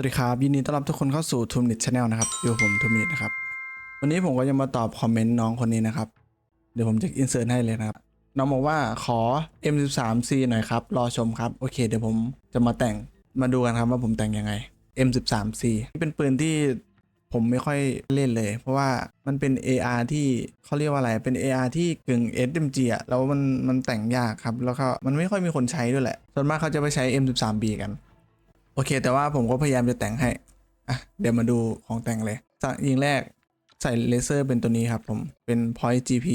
วัสดีครับ ยินดีต้อนรับทุกคนเข้าสู่ทูมินิ c ช a n แนลนะครับอยู่ผมทูมินินะครับ วันนี้ผมก็จะมาตอบคอมเมนต์น้องคนนี้นะครับ เดี๋ยวผมจะอินเสิร์ตให้เลยนะครับ น้องบอกว่าขอ M13C หน่อยครับ รอชมครับ โอเค เดี๋ยวผมจะมาแต่งมาดูกันครับว่าผมแต่งยังไง M13C นี่เป็นปืนที่ผมไม่ค่อยเล่นเลย เพราะว่ามันเป็น AR ที่เขาเรียกว่าอะไร เป็น AR ที่กึ่ง SMG อะแล้วมันมันแต่งยากครับ แล้วก็มันไม่ค่อยมีคนใช้ด้วยแหละ ส่วนมากเขาจะไปใช้ M13B กัน โอเค แต่ว่าผมก็พยายามจะแต่งให้อะเดี๋ยวมาดูของแต่งเลยจากยิงแรกใส่เลเซอร์เป็นตัวนี้ครับผม เป็น Point GP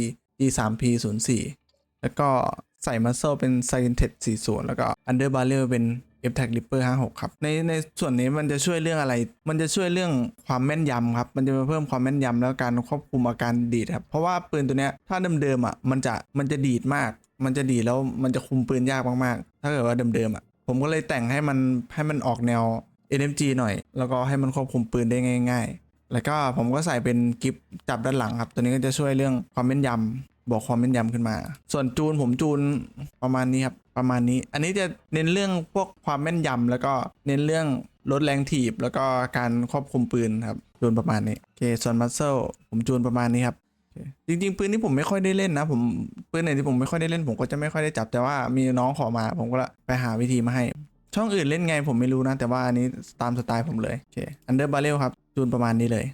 E3P 0 4 แล้วก็ใส่มัสเซลเป็น s c i e n t e c 40 แล้วก็ Under Barrel เป็น f t a g Ripper 56 ครับ ในในส่วนนี้มันจะช่วยเรื่องอะไร มันจะช่วยเรื่องความแม่นยำครับ มันจะมาเพิ่มความแม่นยำแล้วการควบคุมอาการดีดครับ เพราะว่าปืนตัวเนี้ยถ้าเดิมๆอะมันจะมันจะดีดมาก มันจะดีดแล้วมันจะคุมปืนยากมากๆ ถ้าเกิดว่าเดิมๆอะ ผมก็เลยแต่งให้มันให้มันออกแนว NMG หน่อย แล้วก็ให้มันควบคุมปืนได้ง่าย ๆ แล้วก็ผมก็ใส่เป็นกิฟจับด้านหลังครับ ตัวนี้ก็จะช่วยเรื่องความแม่นยำบอกความแม่นยำขึ้นมา ส่วนจูนผมจูนประมาณนี้ครับประมาณนี้ อันนี้จะเน้นเรื่องพวกความแม่นยำแล้วก็เน้นเรื่องลดแรงถีบ แล้วก็การควบคุมปืนครับจูนประมาณนี้โอเคส่วนมัสเซลผมจูนประมาณนี้ครับ จริงๆปืนที่ผมไม่ค่อยได้เล่นนะ ผมปืนไหนที่ผมไม่ค่อยได้เล่นผมก็จะไม่ค่อยได้จับแต่ว่ามีน้องขอมา ผมก็ไปหาวิธีมาให้ ช่องอื่นเล่นไงผมไม่รู้นะ แต่ว่าอันนี้ตามสไตล์ผมเลยโอเคอันเดอร์บาเรลครับจูนประมาณนี้เลย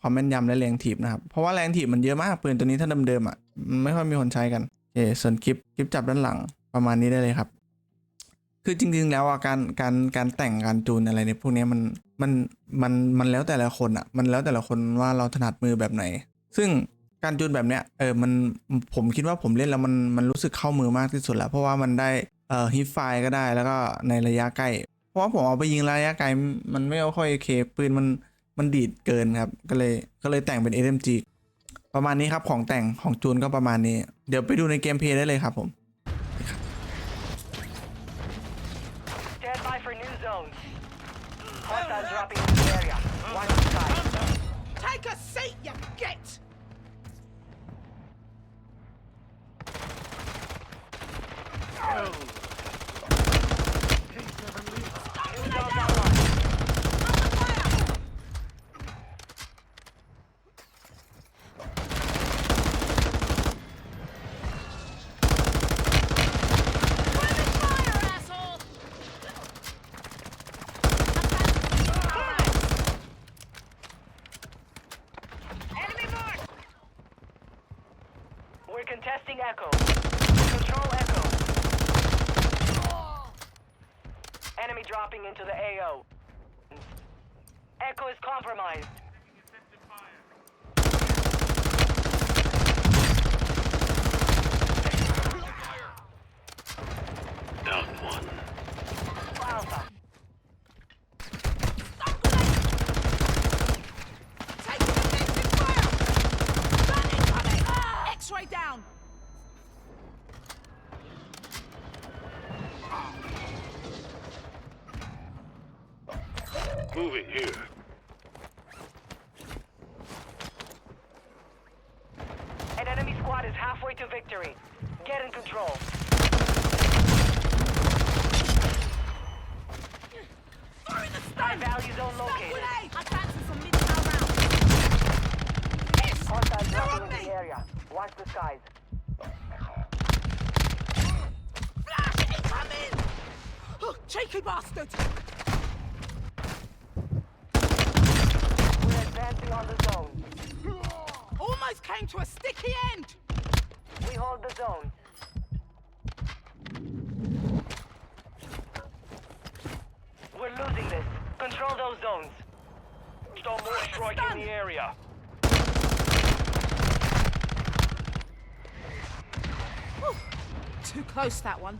ความแม่นยำและแรงถีบนะครับ เพราะว่าแรงถีบมันเยอะมากปืนตัวนี้ถ้าเดิมๆอะมันไม่ค่อยมีคนใช้กันโอเคส่วนคลิปคลิปจับด้านหลังประมาณนี้ได้เลยครับ คือจริง ๆ แล้วอะการการการแต่งการจูนอะไรในพวกนี้มันมันมันมันแล้วแต่ละคนอะมันแล้วแต่ละคนว่าเราถนัดมือแบบไหน ซึ่งการจูนแบบเนี้ยเออมันผมคิดว่าผมเล่นแล้วมันมันรู้สึกเข้ามือมากที่สุดแล้วเพราะว่ามันได้เอ่อฮิตไฟก็ได้แล้วก็ในระยะใกล้ เพราะว่าผมเอาไปยิงระยะไกลมันไม่ค่อยโอเคปืนมันมันดีดเกินครับ ก็เลยก็เลยแต่งเป็น SMG ประมาณนี้ครับของแต่งของจูนก็ประมาณนี้ เดี๋ยวไปดูในเกมเพลย์ได้เลยครับผม dropping into the area. Watch the sky. Take a seat, you git! New zones online. We're contesting Echo. Control Echo. Enemy dropping into the AO. Echo is compromised. Down one. Alpha. Take defensive fire! Gun incoming! X-ray down! Moving here. An enemy squad is halfway to victory. Get in control. Fire in the stun! value zone located. grenade! Advancing some mid-town rounds. Yes! Hostiles dropping on the area. Watch the skies. Flash incoming! Oh, cheeky bastard! We're advancing on the zone. Almost came to a sticky end! We hold the zone. We're losing this. Control those zones. Stop more strike in the area. Whew. Too close, that one.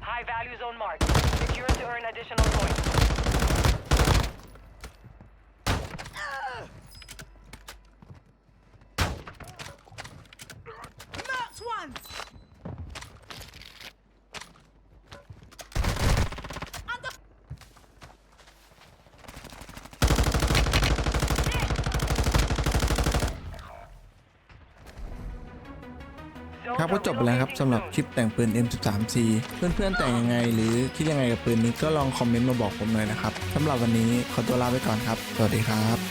High value zone marked. Secure to earn additional points. ครับก็จบไปแล้วครับสำหรับคลิปแต่งปืน M13C เพื่อนๆแต่งยังไงหรือคิดยังไงกับปืนนี้ก็ลองคอมเมนต์มาบอกผมหน่อยนะครับสำหรับวันนี้ขอตัวลาไปก่อนครับ สวัสดีครับ